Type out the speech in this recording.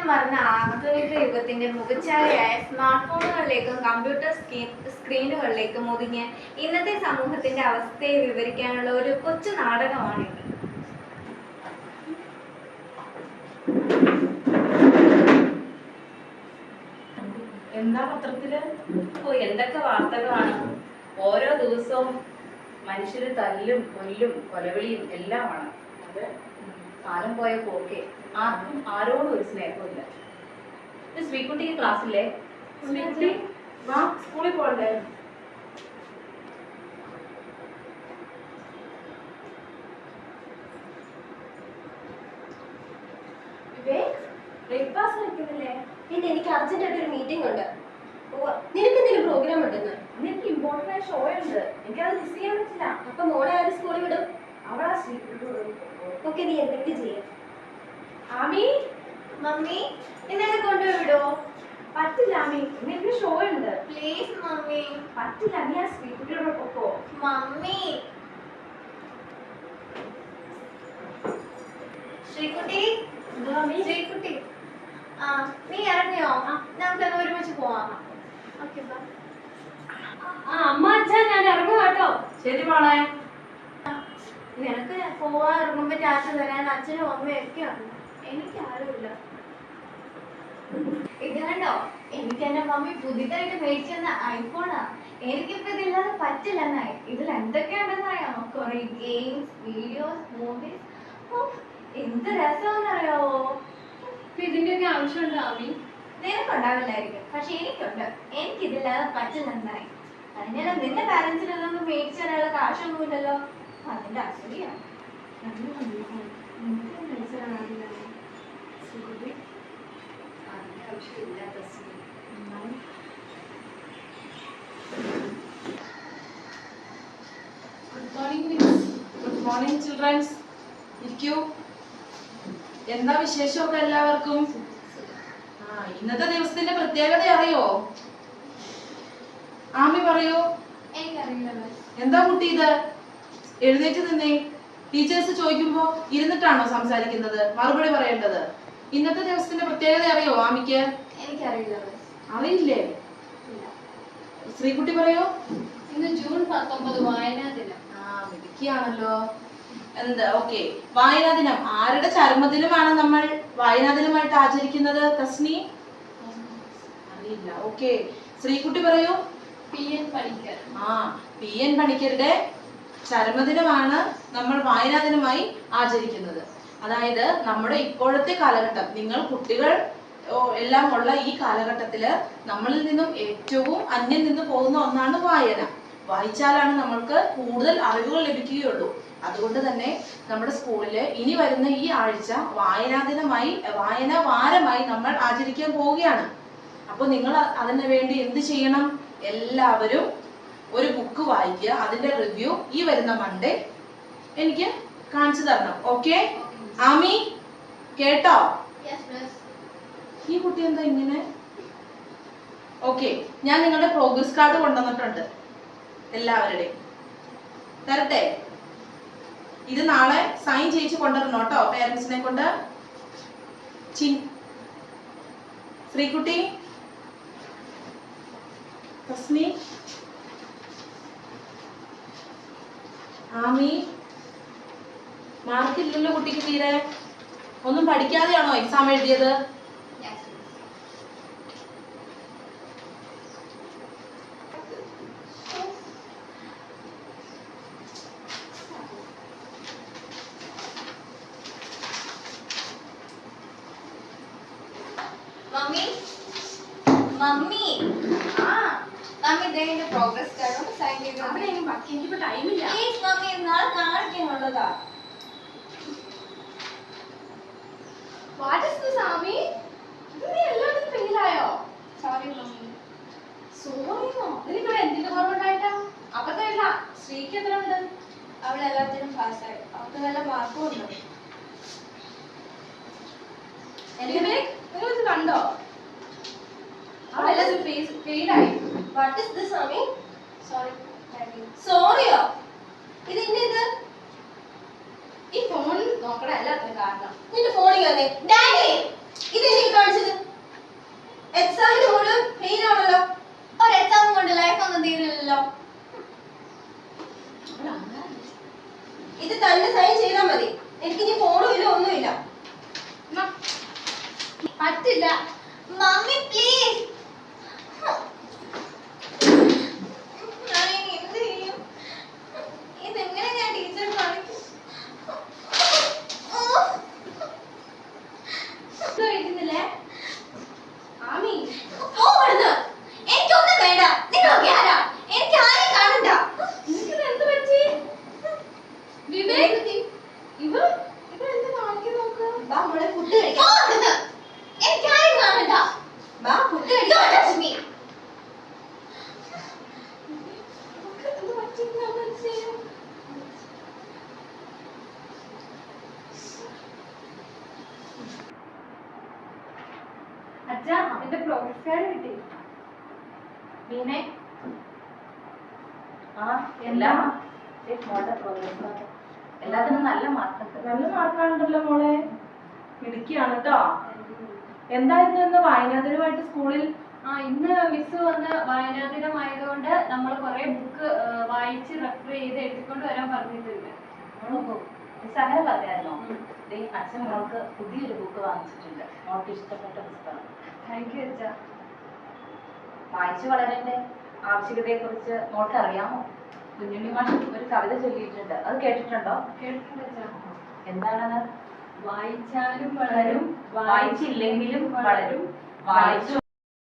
മാറ്റം മറന്ന ആധുനിക യുഗത്തിന്റെ മുഖച്ഛായയായ സ്മാർട്ട് ഫോണുകളിലേക്കും കമ്പ്യൂട്ടർ സ്ക്രീൻ സ്ക്രീനുകളിലേക്കും ഒതുങ്ങിയ ഇന്നത്തെ സമൂഹത്തിന്റെ അവസ്ഥയെ വിവരിക്കാനുള്ള ഒരു കൊച്ചു നാടകമാണ് എന്താ പത്രത്തിൽ? ഓ എന്തൊക്കെ വാർത്തകളാണ്? ഓരോ ദിവസവും മനുഷ്യര് തല്ലും കൊല്ലും കൊലവിളിയും എല്ലാമാണ്. അത് കാലം പോയ പോക്കെ ആർക്കും ആരോടും ഒരു സ്നേഹമില്ല ഇത് ശ്രീകുട്ടിക്ക് ക്ലാസ്സില്ലേ? സ്കൂളിൽ പോകണ്ടേ? എനിക്ക് അർജന്റ് ആയിട്ട് ഒരു മീറ്റിംഗ് ഉണ്ട്. നിനക്ക് എന്തെങ്കിലും പ്രോഗ്രാം ഉണ്ടെന്ന്? എനിക്ക് ഇമ്പോർട്ടന്റ് ആയ ഷോ ഉണ്ട്. എനിക്കത് മിസ് ചെയ്യാൻ പറ്റില്ല. അപ്പൊ മോളെ ആരും സ്കൂളിൽ വിടും. അവളാ ഒക്കെ ഓക്കെ നീ എന്തൊക്കെ ചെയ്യാം ആമി മമ്മി എന്നെ കൊണ്ടുപോയി വിടോ പറ്റില്ല ആമി ഇന്ന് എനിക്ക് ഷോ ഉണ്ട്. Please mummy. പറ്റില്ല നീ ആ ശ്രീകുട്ടിയോട് പൊക്കോ. മമ്മി. ശ്രീകുട്ടി? ശ്രീകുട്ടി. ആ നീ ഇറങ്ങിയോ? നമുക്ക് എന്നാ ഒരുമിച്ച് പോവാം. ഓക്കെ ആ അമ്മ അച്ഛാ ഞാൻ ഇറങ്ങുവാട്ടോ ശരി മോളെ. നിനക്ക് പോവാൻ ഇറങ്ങുമ്പോ ടാറ്റ തരാൻ അച്ഛനും അമ്മയും ഒക്കെ ഉണ്ട്. എനിക്ക് ആരുമില്ല. ഇത് കണ്ടോ? എനിക്ക് എന്റെ മമ്മി പുതിയതായിട്ട് മേടിച്ചു തന്ന ഐഫോണാ എനിക്കിപ്പോ ഇതില്ലാതെ പറ്റില്ല എന്നായി. ഇതിൽ എന്തൊക്കെയുണ്ടെന്നറിയാമോ കുറെ ഗെയിംസ് വീഡിയോസ് മൂവീസ് എന്ത് രസമെന്നറിയാവോ ഇതിന്റെയൊക്കെ ആവശ്യമുണ്ടോ അമ്മി? നിനക്കുണ്ടാവില്ലായിരിക്കും. പക്ഷെ എനിക്കുണ്ട്. എനിക്കിതില്ലാതെ പറ്റില്ലെന്നായി അതിനെല്ലാം നിന്റെ പാരന്റ്സിനൊന്നും മേടിച്ചു തരാനുള്ള കാശൊന്നുമില്ലല്ലോ. അതിന്റെ അസൂയാണ് good morning miss good morning childrens ഇരിക്കൂ. എന്താ വിശേഷമൊക്കെ എല്ലാവർക്കും? ആ ഇന്നത്തെ ദിവസത്തിന്റെ പ്രത്യേകത അറിയോ? ആമി പറയൂ. എന്താ കുട്ടി ഇത്? എഴുന്നേറ്റ് നിന്നേ. ടീച്ചേഴ്സ് ചോദിക്കുമ്പോ ഇരുന്നിട്ടാണോ സംസാരിക്കുന്നത്? മറുപടി പറയേണ്ടത്? ഇന്നത്തെ ദിവസത്തിന്റെ പ്രത്യേകത അറിയോ ആമിക്ക്? എനിക്കറിയില്ല അറിയില്ലേ? ശ്രീകുട്ടി പറയോ? ഇന്ന് ജൂൺ പത്തൊമ്പത് വായനാ ദിനം. ആ മിടുക്കിയാണല്ലോ. എന്താ ഓക്കെ. വായനാ ദിനം. ആരുടെ ചരമദിനമാണ് നമ്മൾ വായനാ ദിനമായിട്ട് ആചരിക്കുന്നത് തസ്നി? അറിയില്ല. ഓക്കെ. ശ്രീകുട്ടി പറയൂ? P N Panicker. ആ പി എൻ പണിക്കരുടെ ചരമദിനമാണ് നമ്മൾ വായനാ ദിനമായി ആചരിക്കുന്നത്. അതായത് നമ്മുടെ ഇപ്പോഴത്തെ കാലഘട്ടം നിങ്ങൾ കുട്ടികൾ എല്ലാം ഉള്ള ഈ കാലഘട്ടത്തിൽ നമ്മളിൽ നിന്നും ഏറ്റവും അന്യം നിന്ന് പോകുന്ന ഒന്നാണ് വായന. വായിച്ചാലാണ് നമ്മൾക്ക് കൂടുതൽ അറിവുകൾ ലഭിക്കുകയുള്ളൂ. അതുകൊണ്ട് തന്നെ നമ്മുടെ സ്കൂളിൽ ഇനി വരുന്ന ഈ ആഴ്ച വായനാ ദിനമായി വായന വാരമായി നമ്മൾ ആചരിക്കാൻ പോവുകയാണ്. അപ്പോൾ നിങ്ങൾ അതിനു വേണ്ടി എന്ത് ചെയ്യണം? എല്ലാവരും ബുക്ക് വായിക്കുക അതിന്റെ റിവ്യൂ ഈ വരുന്ന മൺഡേ എനിക്ക് കാണിച്ചു തരണം. ഓക്കെ ആമി കേട്ടോ? ഈ കുട്ടി എന്താ ഇങ്ങനെ? ഓക്കെ ഞാൻ നിങ്ങളുടെ പ്രോഗ്രസ് കാർഡ് കൊണ്ടുവന്നിട്ടുണ്ട്. എല്ലാവരുടെയും. തരട്ടെ? ഇത് നാളെ സൈൻ ചെയ്യിച്ച് കൊണ്ടുവരണം കേട്ടോ പേരൻസിനെ കൊണ്ട്. ചിൻ. ശ്രീകുട്ടി. തസ്മി. ആമി മാർക്കില്ലല്ലോ കുട്ടിക്ക് തീരെ. ഒന്നും പഠിക്കാതെയാണോ എക്സാം എഴുതിയത്? മമ്മി? മമ്മി? ആ. മമ്മി ഇതിന്റെ പ്രോഗ്രസ് കാർഡ് സൈൻ ചെയ്തു? ബാക്കി എനിക്കിപ്പോ ടൈമില്ല പ്ലീസ് മമ്മി നാളെ കാണിക്കാനുള്ളതാ വാട്ട് ഇസ് ദിസ് ആമി ഇത് നീ എല്ലായിടത്തും ഫെയിലായോ സോറി മമ്മി. സോറിയോ നിനക്കിവിടെ എന്തിന്റെ കുറവുണ്ടായിട്ടാ? അബദ്ധമില്ല. ശ്രീക്ക് എത്ര ഉണ്ട് അവൾ എല്ലാത്തിനും പാസ്സായി അവൾക്ക് നല്ല മാർക്കും ഉണ്ട്. നിങ്ങൾ ഇത് കണ്ടോ? അവളെല്ലാം ഫെയിലായി what is this mummy sorry സോറിയോ ഇതിന്റെ ഇത് ഈ ഫോൺ നോക്കണ എല്ലാത്തിനും കാരണം. നിന്റെ ഫോണിൽ വന്നേ. ഡാഡി ഇതെന്നെ ഈ കാണിച്ചത്? എക്സാമിന് പോലും ഫെയിൽ ആണല്ലോ. ഒരു എക്സാം കൊണ്ട് ലൈഫ് ഒന്നും തീരില്ലല്ലോ. ഇത് തന്നെ സൈൻ ചെയ്താൽ മതി. എനിക്ക് ഇനി ഫോണും ഇല്ല ഒന്നുമില്ല. പറ്റില്ല. മമ്മി പ്ലീസ് ഞാൻ ഇനി എന്ത് ചെയ്യും ഇതെങ്ങനെ ഞാൻ ടീച്ചർ കാണിക്കും ഓ. ഇത് കഴിക്കുന്നില്ലേ ആമി പോ ഇവിടുന്ന്. എനിക്കൊന്നും വേണ്ട നിങ്ങളൊക്കെ ആരാ എനിക്ക് ആരെയും കാണണ്ട നിനക്കിത് എന്ത് പറ്റി വിവേക് ഇവർ ഇവർ എന്ത് കാണിക്കാൻ നോക്ക് വാ മോളെ ഫുഡ് കഴിക്കാം. ഫുഡ് അച്ഛാ പ്രോഗ്രസ് കാർഡ് കിട്ടി. മീനെ. ആ എല്ലാം? മോളുടെ പ്രോഗ്രസ് കാർഡ് എല്ലാത്തിനും നല്ല മാർക്ക് നല്ല മാർക്കാണല്ലോ മോളെ. മിടുക്കിയാണ് കേട്ടോ എന്തായിരുന്നു ഇന്ന് വായനാദിനമായിട്ട് സ്കൂളിൽ? ആ ഇന്ന് മിസ് വന്ന് വായനാ ദിനമായതുകൊണ്ട് നമ്മൾ കുറെ ബുക്ക് വായിച്ച് റെഫർ ചെയ്ത് എടുത്തുകൊണ്ട് വരാൻ പറഞ്ഞിട്ടുണ്ട്. അങ്ങനെ ദേ അച്ഛൻ മോൾക്ക് പുതിയൊരു ബുക്ക് വാങ്ങിച്ചിട്ടുണ്ട്. മോൾക്ക് ഇഷ്ടപ്പെട്ട പുസ്തകം. താങ്ക് യു അച്ഛാ. വായിച്ചു വളരേണ്ട ആവശ്യകതയെ കുറിച്ച് മോൾക്ക് അറിയാമോ കുഞ്ഞുണ്ണി മാഷ് ഒരു കവിത ചൊല്ലിയിട്ടുണ്ട്. അത് കേട്ടിട്ടുണ്ടോ? കേട്ടിട്ടുണ്ട് എന്താണത്? വായിച്ചാലും വളരും വായിച്ചില്ലെങ്കിലും വളരും. വായിച്ചു